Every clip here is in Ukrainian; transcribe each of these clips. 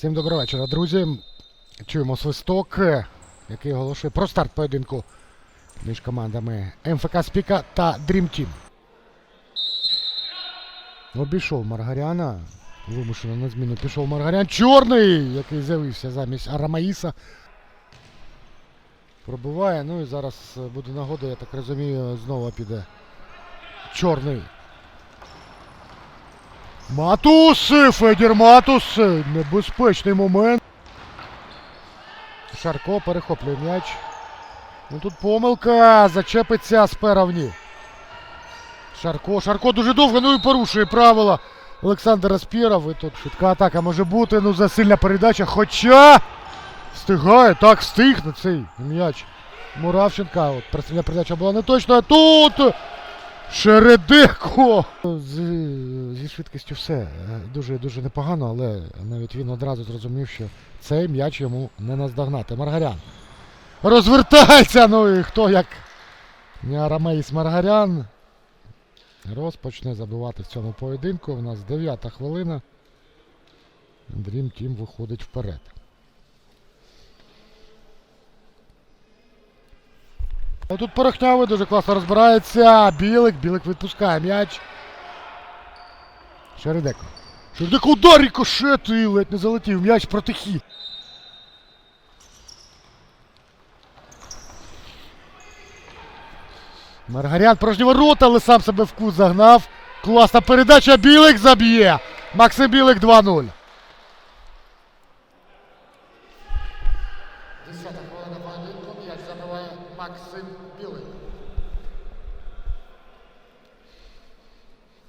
Всім доброго вечора, друзі. Чуємо свисток, е, який оголошує про старт поєдинку між командами МФК Спіка та Dream Team. Обійшов Маргаряна. Вимушено на зміну пішов Маргарян. Чорний, який з'явився замість Арамаїса. Пробуває. Ну і зараз буде нагода, я так розумію, знову піде чорний. Матус! Федір Матус! Небезпечний момент. Шарко перехоплює м'яч. Ну тут помилка. Зачепиться сперавні. Шарко. Шарко дуже довго, ну і порушує правила. Олександр Аспіров. І тут швидка атака може бути. Ну засильна передача. Хоча встигає. Так, встиг на цей м'яч. Муравченка. От пресильна передача була не точна. Тут Шередеко! З, зі швидкістю все дуже дуже непогано, але навіть він одразу зрозумів, що цей м'яч йому не наздогнати. Маргарян. Розвертається! Ну і хто як Арамейс Маргарян. Розпочне забивати в цьому поєдинку. У нас 9 хвилина. Dream Team виходить вперед. Тут порохнявий дуже класно розбирається. Білик, білик відпускає м'яч. Шередеко. Шередеко удар рикошет і ледь не залетів. М'яч проти хід. Маргарян порожні ворота, але сам себе в кут загнав. Класна передача. Білик заб'є. Максим Білик 2-0. Десята хвилина поєдинку. М'яч забиває Максим Білик.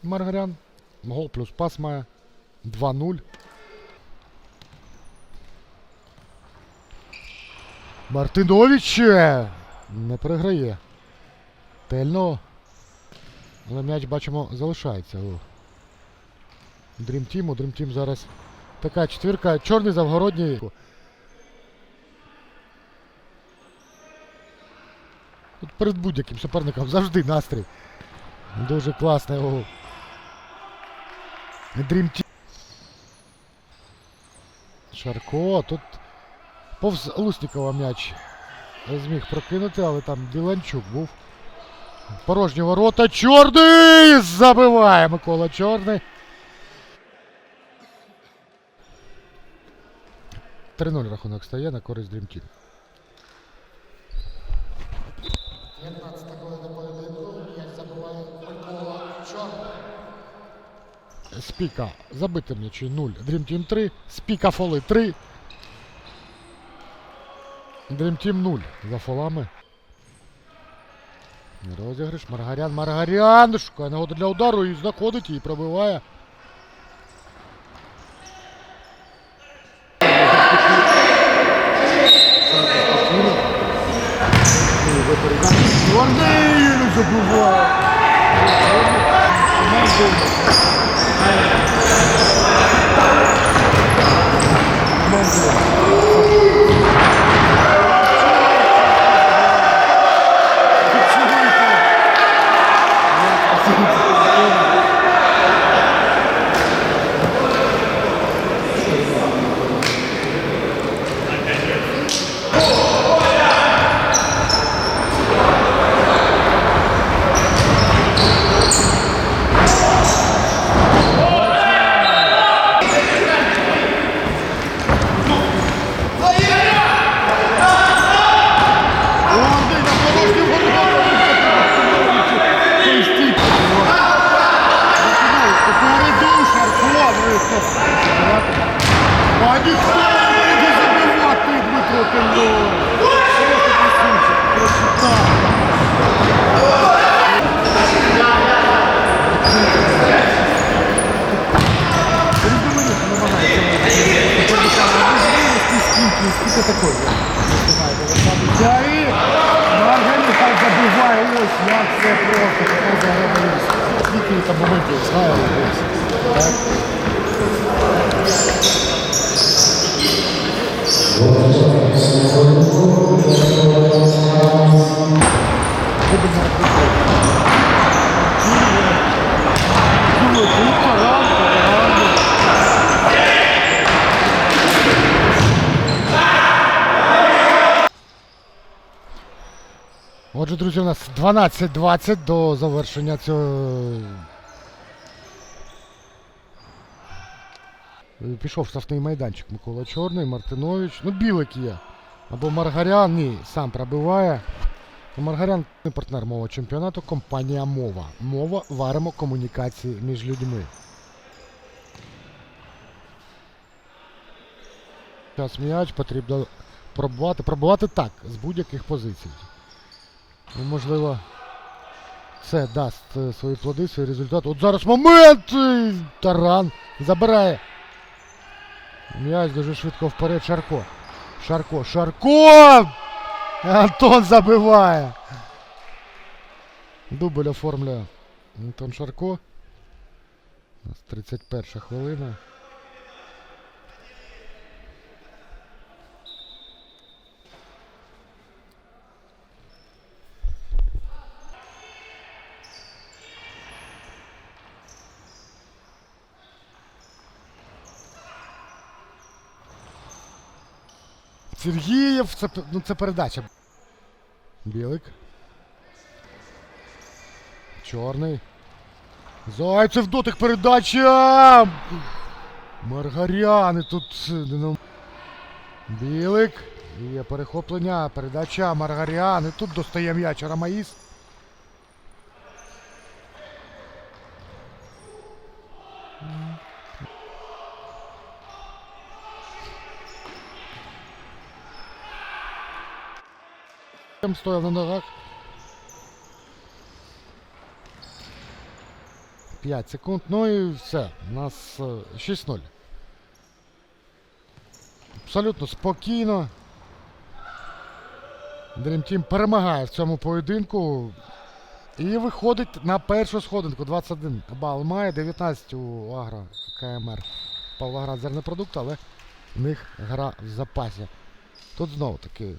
Маргарян. Гол плюс пас має. 2-0. Мартинович не переграє. Тельно. Але м'яч бачимо залишається у Dream Team. У Dream Team зараз така четвірка. Чорний завгородній. От перед будь-яким суперником завжди настрій. Дуже класний у Dream Шарко. Тут повз Луснікова м'яч зміг прокинути, але там Біланчук був. Порожні ворота. Чорний! Забиває Микола Чорний. 3-0 рахунок стає на користь Dream Team. 15 хвилина поєдинку. М'яч забиває Микола Чорний. Спіка забити м'ячі 0. Dream Team 3. Спіка фоли 3. Dream Team 0 за фолами. Розіграш. Маргарян. Маргарян. Шукає нагоду для удару і знаходить її, пробиває. Чорний забуває. Скільки такої? Встигає повертатися. І Маргарита забиває. Ось як це просто показує Гребенець. Скільки там моментів знає ось. Отже, друзі, у нас 12-20 до завершення цього. Пішов штрафний майданчик Микола Чорний, Мартинович. Ну, білик є. Або Маргарян. Ні, сам пробиває. Маргарян не партнер мого чемпіонату, компанія Мова. Мова варимо комунікації між людьми. Час м'яч потрібно пробувати. Пробувати так, з будь-яких позицій. Ну, можливо, це дасть е, свої плоди, свій результат. От зараз момент! Таран забирає. М'яч дуже швидко вперед. Шарко. Шарко. Шарко! Антон забиває. Дубль оформлює Антон Шарко. У нас 31 хвилина. Сергієв, це, ну, це передача. Білик. Чорний. Зайцев дотик передача! Маргаряни тут. е, Білик. Є перехоплення. Передача Маргаряни. Тут достає м'яч Рамаїс. Там стояв на ногах. 5 секунд. Ну і все. У нас е, 6-0. Абсолютно спокійно. Team перемагає в цьому поєдинку. І виходить на першу сходинку. 21 бал має, 19 у Агро КМР Павлоград зернопродукт, але в них гра в запасі. Тут знову таки